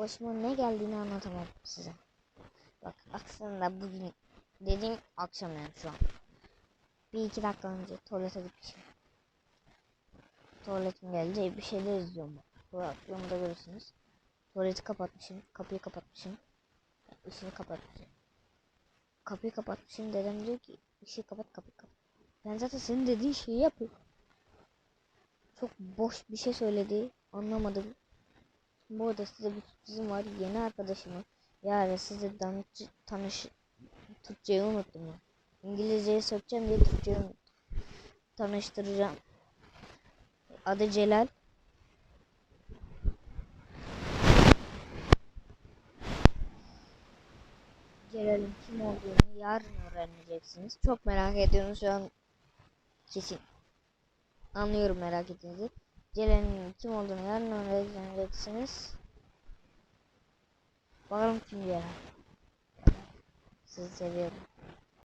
Başıma ne geldiğini anlatamam size. Bak aslında bugün dediğim akşam yani şu an. Bir iki dakika önce tuvalete gitmişim. Tuvaletim geldi bir şeyler izliyorum. Kulaklığımı da görürsünüz. Tuvaleti kapatmışım. Kapıyı kapatmışım. Işığı kapatmışım. Kapıyı kapatmışım. Dedem diyor ki ışığı kapat kapıyı kapat. Ben zaten senin dediğin şeyi yapıyorum. Çok boş bir şey söyledi. Anlamadım. Bu arada size bir sürprizim var. Yeni arkadaşımı yarın size tanış, tanış Türkçeyi unuttum ya. İngilizceyi sökeceğim diye Türkçeyi unuttum. Tanıştıracağım. Adı Celal. Celal'in kim olduğunu yarın öğreneceksiniz. Çok merak ediyorum şu an kesin. Anlıyorum merak ettiğinizi. Celal'in kim olduğunu yarın öğreneceksiniz. Bakalım kim Celal. Sizi seviyorum.